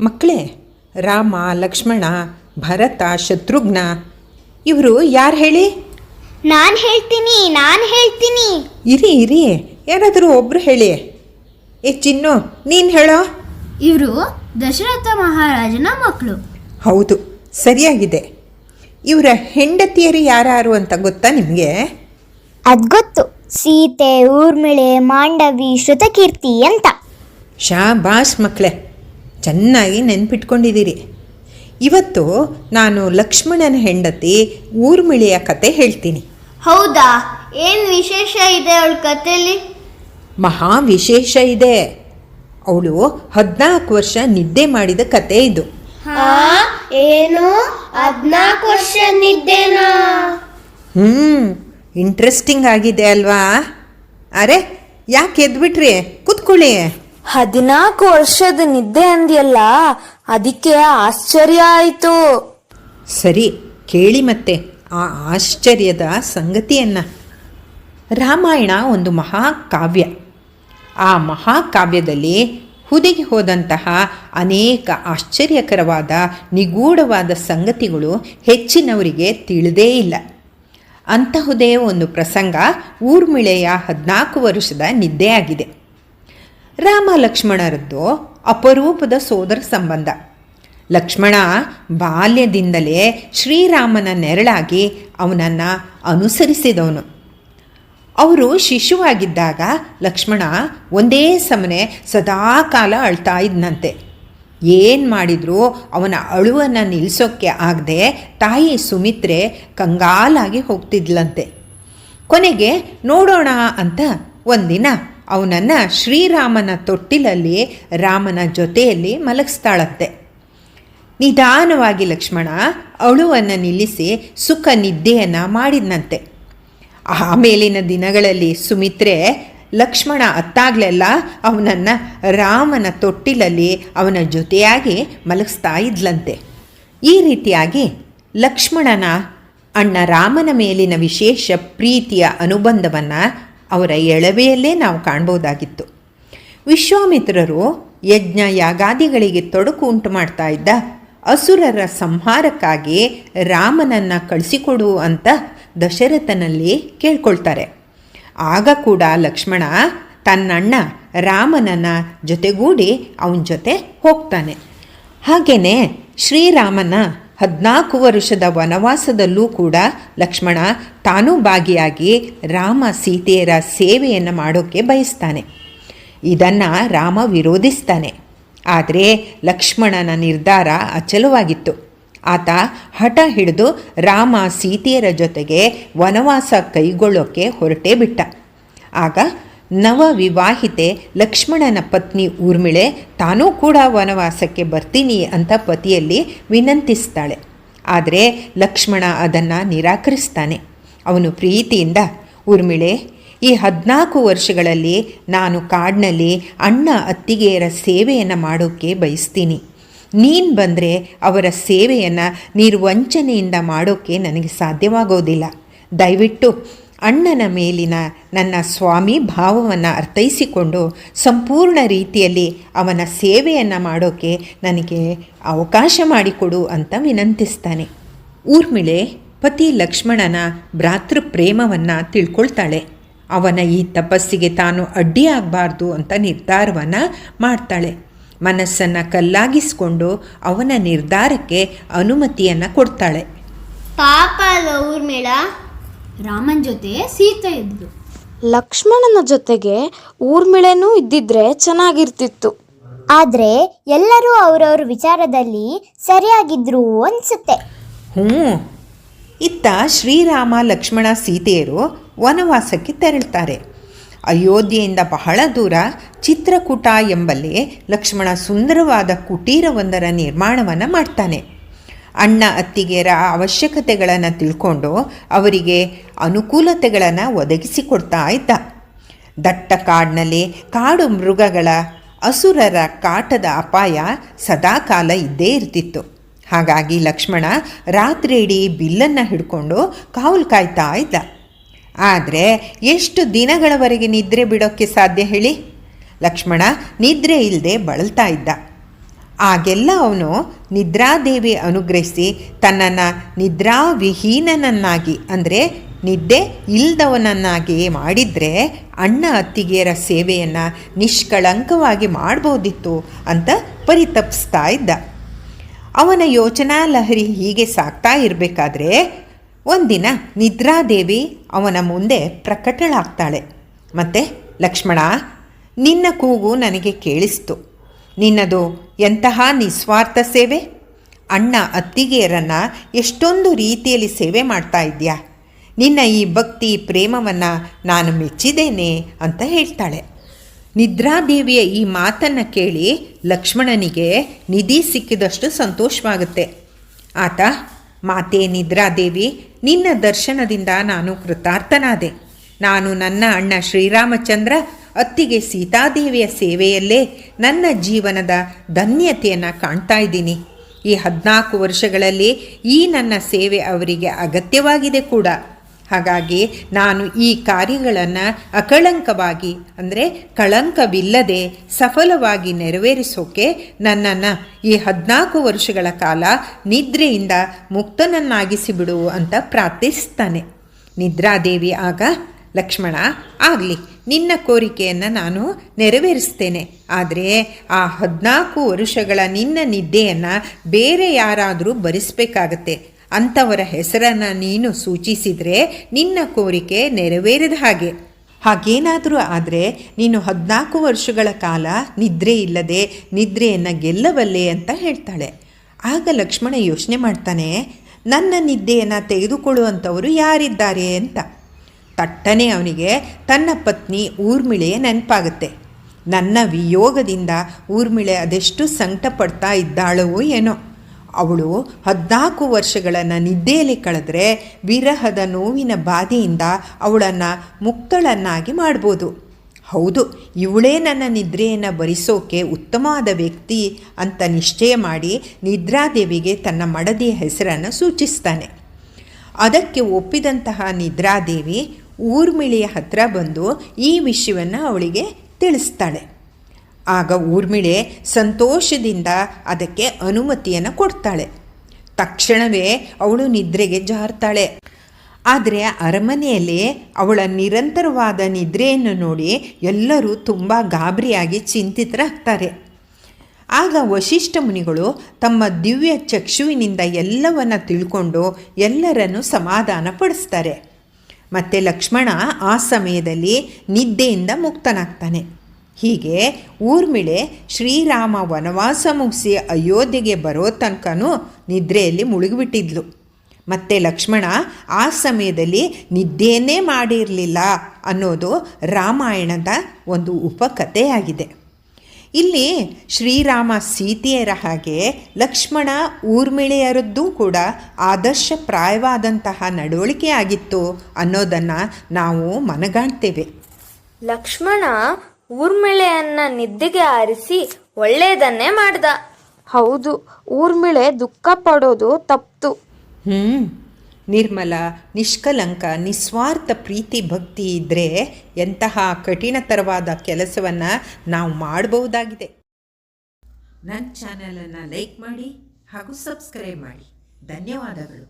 ಮಕ್ಕಳೇ ರಾಮ ಲಕ್ಷ್ಮಣ ಭರತ ಶತ್ರುಘ್ನ ಇವರು ಯಾರು ಹೇಳಿ? ನಾನು ಹೇಳ್ತೀನಿ ನಾನು ಹೇಳ್ತೀನಿ. ಇರಿ ಇರಿ ಯಾರಾದರೂ ಒಬ್ಬರು ಹೇಳಿ. ಏ ಚಿನ್ನು ನೀನು ಹೇಳೋ? ಇವರು ದಶರಥ ಮಹಾರಾಜನ ಮಕ್ಕಳು ಹೌದು ಸರಿಯಾಗಿದೆ. ಇವರ ಹೆಂಡತಿಯರು ಯಾರು ಅಂತ ಗೊತ್ತಾ ನಿಮಗೆ? ಅದ್ಗೊತ್ತು ಸೀತೆ ಊರ್ಮಿಳೆ ಮಾಂಡವಿ ಶ್ರುತಕೀರ್ತಿ ಅಂತ. ಶಾಬಾಸ್ ಮಕ್ಕಳೇ ಚೆನ್ನಾಗಿ ನೆನ್ಪಿಟ್ಕೊಂಡಿದ್ದೀರಿ. ಇವತ್ತು ನಾನು ಲಕ್ಷ್ಮಣನ ಹೆಂಡತಿ ಊರ್ಮಿಳಿಯ ಕತೆ ಹೇಳ್ತೀನಿ. ಹೌದಾ? ಏನು ವಿಶೇಷ ಇದೆ ಅವಳ ಕಥೆಯಲ್ಲಿ ಮಹಾ ವಿಶೇಷ ಇದೆ. ಅವಳು ಹದಿನಾಲ್ಕು ವರ್ಷ ನಿದ್ದೆ ಮಾಡಿದ ಕತೆ ಇದು. ಏನು? ಹದಿನಾಲ್ಕು ವರ್ಷ ನಿದ್ದೆನಾ? ಹ್ಞೂ ಇಂಟ್ರೆಸ್ಟಿಂಗ್ ಆಗಿದೆ ಅಲ್ವಾ? ಅರೆ ಯಾಕೆ ಎದ್ಬಿಟ್ರಿ? ಕೂತ್ಕೊಳ್ಳಿ. ಹದಿನಾಲ್ಕು ವರ್ಷದ ನಿದ್ದೆ ಅಂದ್ಯಲ್ಲ, ಅದಕ್ಕೆ ಆಶ್ಚರ್ಯ ಆಯಿತು. ಸರಿ, ಕೇಳಿ ಮತ್ತೆ ಆ ಆಶ್ಚರ್ಯದ ಸಂಗತಿಯನ್ನು. ರಾಮಾಯಣ ಒಂದು ಮಹಾಕಾವ್ಯ. ಆ ಮಹಾಕಾವ್ಯದಲ್ಲಿ ಹುದುಗಿ ಹೋದಂತಹ ಅನೇಕ ಆಶ್ಚರ್ಯಕರವಾದ, ನಿಗೂಢವಾದ ಸಂಗತಿಗಳು ಹೆಚ್ಚಿನವರಿಗೆ ತಿಳಿದೇ ಇಲ್ಲ. ಅಂತಹುದೇ ಒಂದು ಪ್ರಸಂಗ ಊರ್ಮಿಳೆಯ ಹದಿನಾಲ್ಕು ವರ್ಷದ ನಿದ್ದೆಯಾಗಿದೆ. ರಾಮ ಲಕ್ಷ್ಮಣರದ್ದು ಅಪರೂಪದ ಸೋದರ ಸಂಬಂಧ. ಲಕ್ಷ್ಮಣ ಬಾಲ್ಯದಿಂದಲೇ ಶ್ರೀರಾಮನ ನೆರಳಾಗಿ ಅವನನ್ನು ಅನುಸರಿಸಿದವನು. ಅವರು ಶಿಶುವಾಗಿದ್ದಾಗ ಲಕ್ಷ್ಮಣ ಒಂದೇ ಸಮನೆ ಸದಾಕಾಲ ಅಳ್ತಾ ಇದ್ನಂತೆ. ಏನು ಮಾಡಿದರೂ ಅವನ ಅಳುವನ್ನು ನಿಲ್ಲಿಸೋಕ್ಕೆ ಆಗದೆ ತಾಯಿ ಸುಮಿತ್ರೆ ಕಂಗಾಲಾಗಿ ಹೋಗ್ತಿದ್ಲಂತೆ. ಕೊನೆಗೆ ನೋಡೋಣ ಅಂತ ಒಂದಿನ ಅವನನ್ನು ಶ್ರೀರಾಮನ ತೊಟ್ಟಿಲಲ್ಲಿ ರಾಮನ ಜೊತೆಯಲ್ಲಿ ಮಲಗಿಸ್ತಾಳಂತೆ. ನಿಧಾನವಾಗಿ ಲಕ್ಷ್ಮಣ ಅಳುವನ್ನು ನಿಲ್ಲಿಸಿ ಸುಖ ನಿದ್ದೆಯನ್ನು ಮಾಡಿದನಂತೆ. ಆಮೇಲಿನ ದಿನಗಳಲ್ಲಿ ಸುಮಿತ್ರೆ, ಲಕ್ಷ್ಮಣ ಅತ್ತಾಗಲೆಲ್ಲ ಅವನನ್ನು ರಾಮನ ತೊಟ್ಟಿಲಲ್ಲಿ ಅವನ ಜೊತೆಯಾಗಿ ಮಲಗಿಸ್ತಾ ಇದ್ಲಂತೆ. ಈ ರೀತಿಯಾಗಿ ಲಕ್ಷ್ಮಣನ ಅಣ್ಣ ರಾಮನ ಮೇಲಿನ ವಿಶೇಷ ಪ್ರೀತಿಯ ಅನುಬಂಧವನ್ನು ಅವರ ಎಳವೆಯಲ್ಲೇ ನಾವು ಕಾಣ್ಬೋದಾಗಿತ್ತು. ವಿಶ್ವಾಮಿತ್ರರು ಯಜ್ಞ ಯಾಗಾದಿಗಳಿಗೆ ತೊಡಕು ಉಂಟು ಮಾಡ್ತಾ ಇದ್ದ ಅಸುರರ ಸಂಹಾರಕ್ಕಾಗಿ ರಾಮನನ್ನು ಕಳಿಸಿಕೊಡು ಅಂತ ದಶರಥನಲ್ಲಿ ಕೇಳ್ಕೊಳ್ತಾರೆ. ಆಗ ಕೂಡ ಲಕ್ಷ್ಮಣ ತನ್ನಣ್ಣ ರಾಮನನ್ನ ಜೊತೆಗೂಡಿ ಅವನ ಜೊತೆ ಹೋಗ್ತಾನೆ. ಹಾಗೆಯೇ ಶ್ರೀರಾಮನ ಹದಿನಾಲ್ಕು ವರ್ಷದ ವನವಾಸದಲ್ಲೂ ಕೂಡ ಲಕ್ಷ್ಮಣ ತಾನೂ ಭಾಗಿಯಾಗಿ ರಾಮ ಸೀತೆಯರ ಸೇವೆಯನ್ನು ಮಾಡೋಕ್ಕೆ ಬಯಸ್ತಾನೆ. ಇದನ್ನು ರಾಮ ವಿರೋಧಿಸ್ತಾನೆ. ಆದರೆ ಲಕ್ಷ್ಮಣನ ನಿರ್ಧಾರ ಅಚಲವಾಗಿತ್ತು. ಆತ ಹಠ ಹಿಡಿದು ರಾಮ ಸೀತೆಯರ ಜೊತೆಗೆ ವನವಾಸ ಕೈಗೊಳ್ಳೋಕ್ಕೆ ಹೊರಟೇ ಬಿಟ್ಟ. ಆಗ ನವ ವಿವಾಹಿತೆ ಲಕ್ಷ್ಮಣನ ಪತ್ನಿ ಊರ್ಮಿಳೆ, ತಾನೂ ಕೂಡ ವನವಾಸಕ್ಕೆ ಬರ್ತೀನಿ ಅಂತ ಪತಿಯಲ್ಲಿ ವಿನಂತಿಸ್ತಾಳೆ. ಆದರೆ ಲಕ್ಷ್ಮಣ ಅದನ್ನು ನಿರಾಕರಿಸ್ತಾನೆ. ಅವನು ಪ್ರೀತಿಯಿಂದ, ಊರ್ಮಿಳೆ, ಈ ಹದಿನಾಲ್ಕು ವರ್ಷಗಳಲ್ಲಿ ನಾನು ಕಾಡಿನಲ್ಲಿ ಅಣ್ಣ ಅತ್ತಿಗೆಯರ ಸೇವೆಯನ್ನು ಮಾಡೋಕ್ಕೆ ಬಯಸ್ತೀನಿ. ನೀನು ಬಂದರೆ ಅವರ ಸೇವೆಯನ್ನು ನಿರ್ವಂಚನೆಯಿಂದ ಮಾಡೋಕ್ಕೆ ನನಗೆ ಸಾಧ್ಯವಾಗೋದಿಲ್ಲ. ದಯವಿಟ್ಟು ಅಣ್ಣನ ಮೇಲಿನ ನನ್ನ ಸ್ವಾಮಿ ಭಾವವನ್ನು ಅರ್ಥೈಸಿಕೊಂಡು ಸಂಪೂರ್ಣ ರೀತಿಯಲ್ಲಿ ಅವನ ಸೇವೆಯನ್ನು ಮಾಡೋಕ್ಕೆ ನನಗೆ ಅವಕಾಶ ಮಾಡಿಕೊಡು ಅಂತ ವಿನಂತಿಸ್ತಾನೆ. ಊರ್ಮಿಳೆ ಪತಿ ಲಕ್ಷ್ಮಣನ ಭ್ರಾತೃ ಪ್ರೇಮವನ್ನು ತಿಳ್ಕೊಳ್ತಾಳೆ. ಅವನ ಈ ತಪಸ್ಸಿಗೆ ತಾನು ಅಡ್ಡಿಯಾಗಬಾರ್ದು ಅಂತ ನಿರ್ಧಾರವನ್ನು ಮಾಡ್ತಾಳೆ. ಮನಸ್ಸನ್ನು ಕಲ್ಲಾಗಿಸಿಕೊಂಡು ಅವನ ನಿರ್ಧಾರಕ್ಕೆ ಅನುಮತಿಯನ್ನು ಕೊಡ್ತಾಳೆ. ಪಾಪ ಊರ್ಮಿಳ. ರಾಮನ್ ಜೊತೆ ಸೀತೆ ಇದ್ಲು. ಲಕ್ಷ್ಮಣನ ಜೊತೆಗೆ ಊರ್ಮಿಳೆನೂ ಇದ್ದಿದ್ರೆ ಚೆನ್ನಾಗಿರ್ತಿತ್ತು. ಆದ್ರೆ ಎಲ್ಲರೂ ಅವರವ್ರ ವಿಚಾರದಲ್ಲಿ ಸರಿಯಾಗಿದ್ರು ಅನ್ಸುತ್ತೆ. ಹ್ಞೂ. ಇತ್ತ ಶ್ರೀರಾಮ ಲಕ್ಷ್ಮಣ ಸೀತೆಯರು ವನವಾಸಕ್ಕೆ ತೆರಳ್ತಾರೆ. ಅಯೋಧ್ಯೆಯಿಂದ ಬಹಳ ದೂರ ಚಿತ್ರಕೂಟ ಎಂಬಲ್ಲಿ ಲಕ್ಷ್ಮಣ ಸುಂದರವಾದ ಕುಟೀರವೊಂದರ ನಿರ್ಮಾಣವನ್ನು ಮಾಡ್ತಾನೆ. ಅಣ್ಣ ಅತ್ತಿಗೆಯರ ಅವಶ್ಯಕತೆಗಳನ್ನು ತಿಳ್ಕೊಂಡು ಅವರಿಗೆ ಅನುಕೂಲತೆಗಳನ್ನು ಒದಗಿಸಿಕೊಡ್ತಾ ಇದ್ದ. ದಟ್ಟ ಕಾಡಿನಲ್ಲಿ ಕಾಡು ಮೃಗಗಳ ಅಸುರರ ಕಾಟದ ಅಪಾಯ ಸದಾಕಾಲ ಇದ್ದೇ ಇರ್ತಿತ್ತು. ಹಾಗಾಗಿ ಲಕ್ಷ್ಮಣ ರಾತ್ರಿಯಿಡೀ ಬಿಲ್ಲನ್ನು ಹಿಡ್ಕೊಂಡು ಕಾವಲು ಕಾಯ್ತಾ ಇದ್ದ. ಆದರೆ ಎಷ್ಟು ದಿನಗಳವರೆಗೆ ನಿದ್ರೆ ಬಿಡೋಕ್ಕೆ ಸಾಧ್ಯ ಹೇಳಿ? ಲಕ್ಷ್ಮಣ ನಿದ್ರೆ ಇಲ್ಲದೆ ಬಳಲ್ತಾ ಇದ್ದ. ಆಗೆಲ್ಲ ಅವನು ನಿದ್ರಾದೇವಿ ಅನುಗ್ರಹಿಸಿ ತನ್ನನ್ನು ನಿದ್ರಾವಿಹೀನನನ್ನಾಗಿ, ಅಂದರೆ ನಿದ್ದೆ ಇಲ್ಲದವನನ್ನಾಗಿ ಮಾಡಿದರೆ ಅಣ್ಣ ಅತ್ತಿಗೆಯರ ಸೇವೆಯನ್ನು ನಿಷ್ಕಳಂಕವಾಗಿ ಮಾಡ್ಬೋದಿತ್ತು ಅಂತ ಪರಿತಪಿಸ್ತಾ ಇದ್ದ. ಅವನ ಯೋಚನಾ ಲಹರಿ ಹೀಗೆ ಸಾಕ್ತಾ ಇರಬೇಕಾದ್ರೆ ಒಂದಿನ ನಿದ್ರಾದೇವಿ ಅವನ ಮುಂದೆ ಪ್ರಕಟಳಾಗ್ತಾಳೆ. ಮತ್ತೆ, ಲಕ್ಷ್ಮಣ, ನಿನ್ನ ಕೂಗು ನನಗೆ ಕೇಳಿಸ್ತು. ನಿನ್ನದು ಎಂತಹ ನಿಸ್ವಾರ್ಥ ಸೇವೆ? ಅಣ್ಣ ಅತ್ತಿಗೆಯರನ್ನು ಎಷ್ಟೊಂದು ರೀತಿಯಲ್ಲಿ ಸೇವೆ ಮಾಡ್ತಾ ಇದೆಯಾ? ನಿನ್ನ ಈ ಭಕ್ತಿ ಪ್ರೇಮವನ್ನು ನಾನು ಮೆಚ್ಚಿದ್ದೇನೆ ಅಂತ ಹೇಳ್ತಾಳೆ. ನಿದ್ರಾದೇವಿಯ ಈ ಮಾತನ್ನು ಕೇಳಿ ಲಕ್ಷ್ಮಣನಿಗೆ ನಿಧಿ ಸಿಕ್ಕಿದಷ್ಟು ಸಂತೋಷವಾಗುತ್ತೆ. ಆತ, ಮಾತೆ ನಿದ್ರಾದೇವಿ, ನಿನ್ನ ದರ್ಶನದಿಂದ ನಾನು ಕೃತಾರ್ಥನಾದೆ. ನಾನು ನನ್ನ ಅಣ್ಣ ಶ್ರೀರಾಮಚಂದ್ರ ಅತ್ತಿಗೆ ಸೀತಾದೇವಿಯ ಸೇವೆಯಲ್ಲೇ ನನ್ನ ಜೀವನದ ಧನ್ಯತೆಯನ್ನು ಕಾಣ್ತಾ ಇದ್ದೀನಿ. ಈ ಹದಿನಾಲ್ಕು ವರ್ಷಗಳಲ್ಲಿ ಈ ನನ್ನ ಸೇವೆ ಅವರಿಗೆ ಅಗತ್ಯವಾಗಿದೆ ಕೂಡ. ಹಾಗಾಗಿ ನಾನು ಈ ಕಾರ್ಯಗಳನ್ನು ಅಕಳಂಕವಾಗಿ, ಅಂದರೆ ಕಳಂಕವಿಲ್ಲದೆ ಸಫಲವಾಗಿ ನೆರವೇರಿಸೋಕೆ ನನ್ನನ್ನು ಈ ಹದಿನಾಲ್ಕು ವರ್ಷಗಳ ಕಾಲ ನಿದ್ರೆಯಿಂದ ಮುಕ್ತನನ್ನಾಗಿಸಿಬಿಡು ಅಂತ ಪ್ರಾರ್ಥಿಸ್ತಾನೆ. ನಿದ್ರಾದೇವಿ ಆಗ ಲಕ್ಷ್ಮಣ, ಆಗಲಿ, ನಿನ್ನ ಕೋರಿಕೆಯನ್ನು ನಾನು ನೆರವೇರಿಸ್ತೇನೆ. ಆದರೆ ಆ ಹದಿನಾಲ್ಕು ವರುಷಗಳ ನಿನ್ನ ನಿದ್ದೆಯನ್ನು ಬೇರೆ ಯಾರಾದರೂ ಭರಿಸಬೇಕಾಗತ್ತೆ. ಅಂಥವರ ಹೆಸರನ್ನು ನೀನು ಸೂಚಿಸಿದರೆ ನಿನ್ನ ಕೋರಿಕೆ ನೆರವೇರಿದ ಹಾಗೆ. ಹಾಗೇನಾದರೂ ಆದರೆ ನೀನು ಹದಿನಾಲ್ಕು ವರ್ಷಗಳ ಕಾಲ ನಿದ್ರೆ ಇಲ್ಲದೆ ನಿದ್ರೆಯನ್ನು ಗೆಲ್ಲಬಲ್ಲೆ ಅಂತ ಹೇಳ್ತಾಳೆ. ಆಗ ಲಕ್ಷ್ಮಣ ಯೋಚನೆ ಮಾಡ್ತಾನೆ, ನನ್ನ ನಿದ್ದೆಯನ್ನು ತೆಗೆದುಕೊಳ್ಳುವಂಥವರು ಯಾರಿದ್ದಾರೆ ಅಂತ. ತಟ್ಟನೆ ಅವನಿಗೆ, ತನ್ನ ಪತ್ನಿ ಊರ್ಮಿಳೆಯ ನೆನಪಾಗುತ್ತೆ. ನನ್ನ ವಿಯೋಗದಿಂದ ಊರ್ಮಿಳೆ ಅದೆಷ್ಟು ಸಂಕಟ ಪಡ್ತಾ ಇದ್ದಾಳೋ ಏನೋ. ಅವಳು ಹದಿನಾಲ್ಕು ವರ್ಷಗಳನ್ನು ನಿದ್ದೆಯಲ್ಲಿ ಕಳೆದ್ರೆ ವಿರಹದ ನೋವಿನ ಬಾಧೆಯಿಂದ ಅವಳನ್ನು ಮುಕ್ತಳನ್ನಾಗಿ ಮಾಡ್ಬೋದು. ಹೌದು, ಇವಳೇ ನನ್ನ ನಿದ್ರೆಯನ್ನು ಭರಿಸೋಕೆ ಉತ್ತಮವಾದ ವ್ಯಕ್ತಿ ಅಂತ ನಿಶ್ಚಯ ಮಾಡಿ ನಿದ್ರಾದೇವಿಗೆ ತನ್ನ ಮಡದಿಯ ಹೆಸರನ್ನು ಸೂಚಿಸ್ತಾನೆ. ಅದಕ್ಕೆ ಒಪ್ಪಿದಂತಹ ನಿದ್ರಾದೇವಿ ಊರ್ಮಿಳೆಯ ಹತ್ರ ಬಂದು ಈ ವಿಷಯವನ್ನು ಅವಳಿಗೆ ತಿಳಿಸ್ತಾಳೆ. ಆಗ ಊರ್ಮಿಳೆ ಸಂತೋಷದಿಂದ ಅದಕ್ಕೆ ಅನುಮತಿಯನ್ನು ಕೊಡ್ತಾಳೆ. ತಕ್ಷಣವೇ ಅವಳು ನಿದ್ರೆಗೆ ಜಾರ್ತಾಳೆ. ಆದರೆ ಅರಮನೆಯಲ್ಲಿ ಅವಳ ನಿರಂತರವಾದ ನಿದ್ರೆಯನ್ನು ನೋಡಿ ಎಲ್ಲರೂ ತುಂಬ ಗಾಬರಿಯಾಗಿ ಚಿಂತಿತರಾಗ್ತಾರೆ. ಆಗ ವಶಿಷ್ಠ ಮುನಿಗಳು ತಮ್ಮ ದಿವ್ಯ ಚಕ್ಷುವಿನಿಂದ ಎಲ್ಲವನ್ನು ತಿಳ್ಕೊಂಡು ಎಲ್ಲರನ್ನು ಸಮಾಧಾನ ಪಡಿಸ್ತಾರೆ ಮತ್ತು ಲಕ್ಷ್ಮಣ ಆ ಸಮಯದಲ್ಲಿ ನಿದ್ದೆಯಿಂದ ಮುಕ್ತನಾಗ್ತಾನೆ. ಹೀಗೆ ಊರ್ಮಿಳೆ ಶ್ರೀರಾಮ ವನವಾಸ ಮುಗಿಸಿ ಅಯೋಧ್ಯೆಗೆ ಬರೋ ತನಕನೂ ನಿದ್ರೆಯಲ್ಲಿ ಮುಳುಗಿಬಿಟ್ಟಿದ್ಲು. ಮತ್ತು ಲಕ್ಷ್ಮಣ ಆ ಸಮಯದಲ್ಲಿ ನಿದ್ದೆಯನ್ನೇ ಮಾಡಿರಲಿಲ್ಲ ಅನ್ನೋದು ರಾಮಾಯಣದ ಒಂದು ಉಪಕಥೆಯಾಗಿದೆ. ಇಲ್ಲಿ ಶ್ರೀರಾಮ ಸೀತೆಯರ ಹಾಗೆ ಲಕ್ಷ್ಮಣ ಊರ್ಮಿಳೆಯರದ್ದು ಕೂಡ ಆದರ್ಶಪ್ರಾಯವಾದಂತಹ ನಡವಳಿಕೆ ಆಗಿತ್ತು ಅನ್ನೋದನ್ನು ನಾವು ಮನಗಾಣ್ತೇವೆ. ಲಕ್ಷ್ಮಣ ಊರ್ಮಿಳೆಯನ್ನ ನಿದ್ದೆಗೆ ಆರಿಸಿ ಒಳ್ಳೆಯದನ್ನೇ ಮಾಡ್ದ. ಹೌದು ಊರ್ಮಿಳೆ ದುಃಖ ಪಡೋದು ತಪ್ತು ಹ್ಞೂ ನಿರ್ಮಲ, ನಿಷ್ಕಲಂಕ, ನಿಸ್ವಾರ್ಥ ಪ್ರೀತಿ, ಭಕ್ತಿ ಇದ್ದರೆ ಎಂತಹ ಕಠಿಣತರವಾದ ಕೆಲಸವನ್ನು ನಾವು ಮಾಡಬಹುದಾಗಿದೆ. ನನ್ನ ಚಾನಲನ್ನು ಲೈಕ್ ಮಾಡಿ ಹಾಗೂ ಸಬ್ಸ್ಕ್ರೈಬ್ ಮಾಡಿ. ಧನ್ಯವಾದಗಳು.